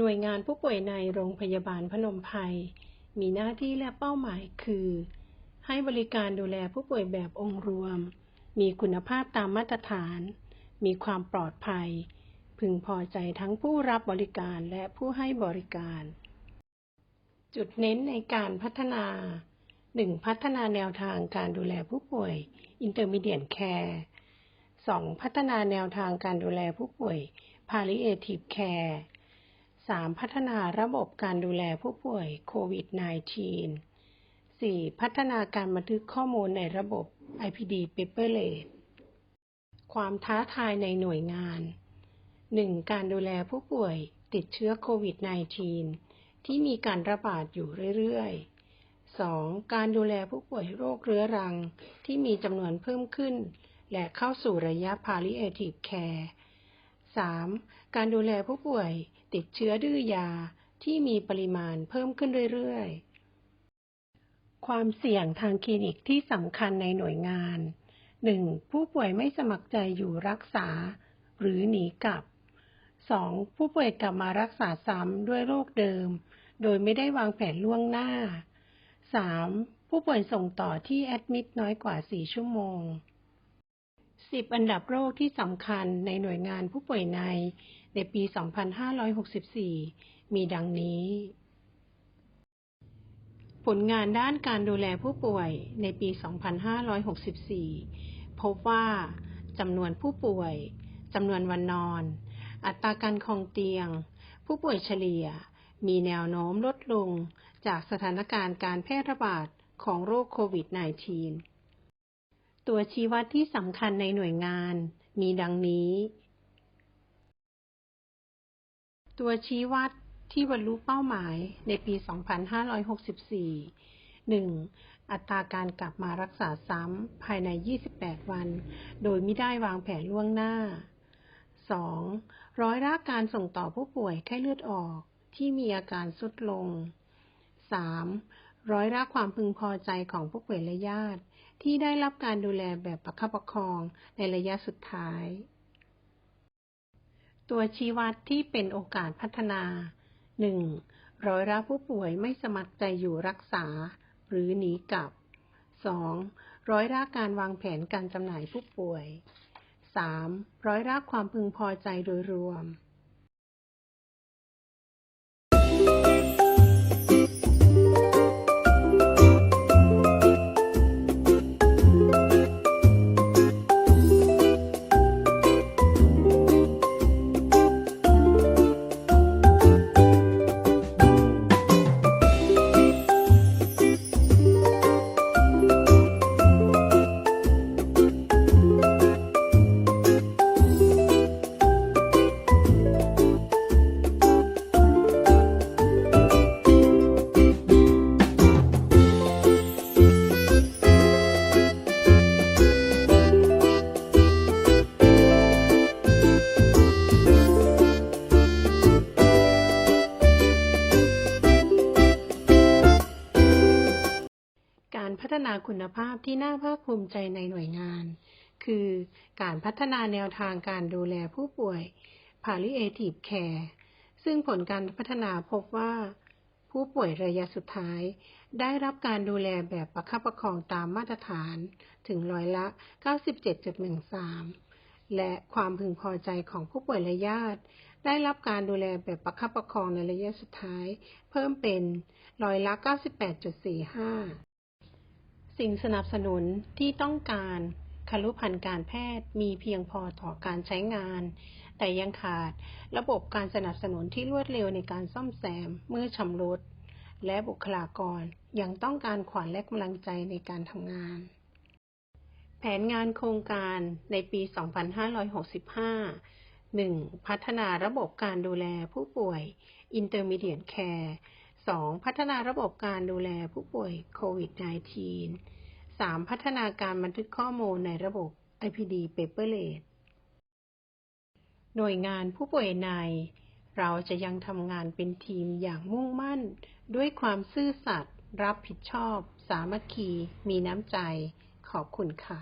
หน่วยงานผู้ป่วยในโรงพยาบาลพนมไพรมีหน้าที่และเป้าหมายคือ ให้บริการดูแลผู้ป่วยแบบองค์รวม มีคุณภาพตามมาตรฐาน มีความปลอดภัย พึงพอใจทั้งผู้รับบริการและผู้ให้บริการ จุดเน้นในการพัฒนา 1. พัฒนาแนวทางการดูแลผู้ป่วย Intermediate Care 2. พัฒนาแนวทางการดูแลผู้ป่วย Palliative Care 3. พัฒนาระบบการดูแลผู้ป่วยโควิด -19 4. พัฒนาการบันทึกข้อมูลในระบบ IPD Paperless ความท้าทายในหน่วยงาน 1. การดูแลผู้ป่วยติดเชื้อโควิด -19 ที่มีการระบาดอยู่เรื่อยๆ 2. การดูแลผู้ป่วยโรคเรื้อรังที่มีจำนวนเพิ่มขึ้น และเข้าสู่ระยะ palliative care 3. การดูแลผู้ป่วย ติดเชื้อดื้อยาที่มีปริมาณเพิ่มขึ้นเรื่อยๆ ความเสี่ยงทางคลินิกที่สำคัญในหน่วยงาน 1. ผู้ป่วยไม่สมัครใจอยู่รักษา หรือหนีกลับ 2. ผู้ป่วยกลับมารักษาซ้ำด้วยโรคเดิม โดยไม่ได้วางแผนล่วงหน้า 3. ผู้ป่วยส่งต่อที่แอดมิดน้อยกว่า 4 ชั่วโมง 10 อันดับโรคที่สำคัญในหน่วยงานผู้ป่วยใน ในปี 2564 มีดังนี้ ผลงานด้านการดูแลผู้ป่วยในปี 2564 พบว่าจำนวนผู้ป่วยจำนวนวันนอน อัตราการคองเตียง ผู้ป่วยเฉลี่ยมีแนวโน้มลดลงจากสถานการณ์การแพร่ระบาดของโรคโควิด -19 ตัวชี้วัดที่สำคัญในหน่วยงานมีดังนี้ ตัวชี้วัดที่บรรลุเป้าหมายในปี 2564 1. อัตราการกลับมารักษาซ้ำภายใน 28 วัน โดยไม่ได้วางแผนล่วงหน้า 2. ร้อยละการส่งต่อผู้ป่วยไข้เลือดออกที่มีอาการสุดลง 3. ร้อยละความพึงพอใจของผู้ป่วยและญาติ ที่ได้รับการดูแลแบบประคับประคองในระยะสุดท้าย ตัวชี้วัดที่เป็นโอกาสพัฒนา 1. ร้อยละผู้ป่วยไม่สมัครใจอยู่รักษา หรือหนีกลับ 2. ร้อยละการวางแผนการจำหน่ายผู้ป่วย 3. ร้อยละความพึงพอใจโดยรวม นาคุณภาพที่น่าภาคภูมิใจในหน่วยงาน คือการพัฒนาแนวทางการดูแลผู้ป่วย palliative care ซึ่งผลการพัฒนาพบว่า ผู้ป่วยระยะสุดท้าย ได้รับการดูแลแบบประคับประคองตามมาตรฐานถึงร้อยละ 97.13 และความพึงพอใจของผู้ป่วยและญาติ ได้รับการดูแลแบบประคับประคองในระยะสุดท้าย เพิ่มเป็นร้อยละ 98.45 สิ่งสนับสนุนที่ต้องการคลุพันธ์การแพทย์มีเพียงพอต่อการใช้งาน แต่ยังขาดระบบการสนับสนุนที่รวดเร็วในการซ่อมแซมเมื่อชำรุด และบุคลากรยังต้องการขวัญและกำลังใจในการทำงาน แผนงานโครงการในปี 2565 1. พัฒนาระบบการดูแลผู้ป่วย Intermediate Care 2. พัฒนาระบบการดูแลผู้ป่วยโควิด -19 3. พัฒนาการบันทึกข้อมูลในระบบ IPD Paperless หน่วยงานผู้ป่วยใน เราจะยังทำงานเป็นทีมอย่างมุ่งมั่น ด้วยความซื่อสัตย์รับผิดชอบ สามัคคี มีน้ำใจ ขอบคุณค่ะ